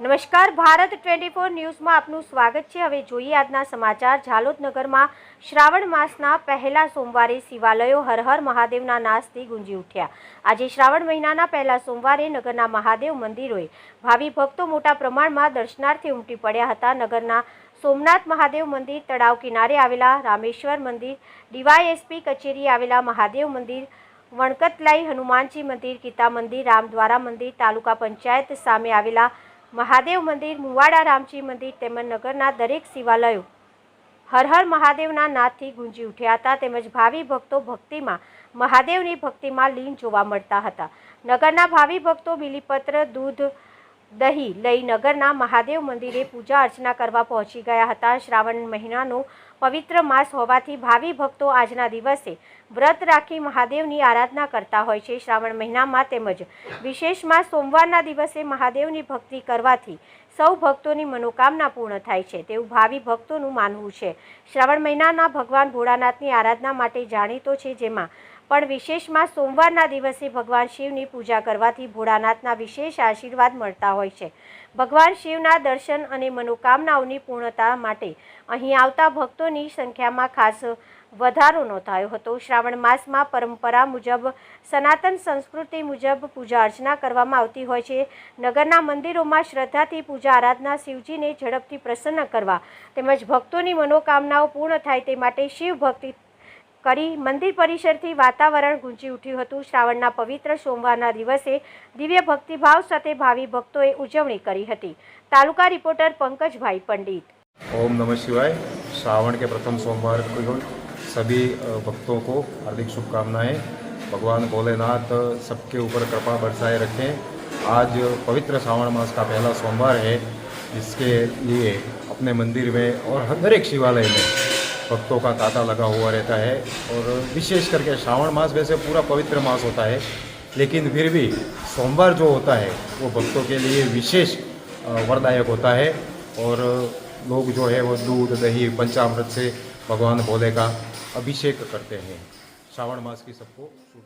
નમસ્કાર, Bharat twenty four ન્યૂઝમાં આપનું સ્વાગત છે. હવે જોઈએ આજના સમાચાર. ઝાલોદ નગરમાં શ્રાવણ માસના પહેલા સોમવારે શિવાલયો હર હર મહાદેવના નાશથી ગુંજી ઉઠ્યા. આજે શ્રાવણ મહિનાના પહેલા સોમવારે નગરના મહાદેવ મંદિરોએ ભાવિ ભક્તો મોટા પ્રમાણમાં દર્શનાર્થે ઉમટી પડ્યા હતા. નગરના સોમનાથ મહાદેવ મંદિર તળાવ કિનારે આવેલા રામેશ્વર મંદિર, ડીવાયએસપી કચેરી આવેલા મહાદેવ મંદિર, વણકતલાઈ હનુમાનજી મંદિર, ગીતા મંદિર, રામદ્વારા મંદિર, તાલુકા પંચાયત સામે આવેલા મહાદેવ મંદિર, મુવાડા રામજી મંદિર તેમજ નગરના દરેક શિવાલયો હર હર મહાદેવના નાદથી ગુંજી ઉઠ્યા હતા તેમજ ભાવિ ભક્તો ભક્તિમાં, મહાદેવની ભક્તિમાં લીન જોવા મળતા હતા. નગરના ભાવિ ભક્તો બિલીપત્ર, દૂધ, દહીં લઈ નગરના મહાદેવ મંદિરે પૂજા અર્ચના કરવા પહોંચી ગયા હતા. શ્રાવણ મહિનાનો પવિત્ર માસ હોવાથી ભાવિ ભક્તો આજના દિવસે વ્રત રાખી મહાદેવની આરાધના કરતા હોય છે. શ્રાવણ મહિનામાં તેમજ વિશેષમાં સોમવારના દિવસે મહાદેવની ભક્તિ કરવાથી સૌ ભક્તોની મનોકામના પૂર્ણ થાય છે. તેવું ભાવિ ભક્તોનું માનવું છે. શ્રાવણ મહિનાના ભગવાન ભોળાનાથની આરાધના માટે જાણીતો છે જેમાં પણ વિશેષમાં સોમવારના દિવસે ભગવાન શિવની પૂજા કરવાથી ભોળાનાથના વિશેષ આશીર્વાદ મળતા હોય છે. ભગવાન શિવના દર્શન અને મનોકામનાઓની પૂર્ણતા માટે અહીં આવતા ભક્તોની સંખ્યામાં ખાસ વધારો નોંધાયો હતો. શ્રાવણ માસમાં પરંપરા મુજબ, સનાતન સંસ્કૃતિ મુજબ પૂજા અર્ચના કરવામાં આવતી હોય છે. નગરના મંદિરોમાં શ્રદ્ધાથી પૂજા આરાધના શિવજીને ઝડપથી પ્રસન્ન કરવા તેમજ ભક્તોની મનોકામનાઓ પૂર્ણ થાય તે માટે શિવ ભક્તિ કરી મંદિર પરિસરથી વાતાવરણ ગુંજી ઉઠ્યું હતું શ્રાવણના પવિત્ર સોમવારના દિવસે દિવ્ય ભક્તિભાવ સાથે ભાવિ ભક્તોએ ઉજવણી કરી હતી તાલુકા રિપોર્ટર પંકજભાઈ પંડિત ओम नमः शिवाय श्रावण के प्रथम सोमवार को सभी अ, भक्तों को हार्दिक शुभकामनाएं भगवान भोलेनाथ सबके ऊपर कृपा बरसाए रखें आज पवित्र श्रावण मास का पहला सोमवार है जिसके लिए अपने मंदिर में और हर एक शिवालय में भक्तों का तांता लगा हुआ रहता है और विशेष करके श्रावण मास वैसे पूरा पवित्र मास होता है, लेकिन फिर भी सोमवार जो होता है, वो भक्तों के लिए विशेष वरदायक होता है और लोग जो है वो दूध, दही, पंचामृत से भगवान भोले का अभिषेक करते हैं। श्रावण मास की सबको शुभ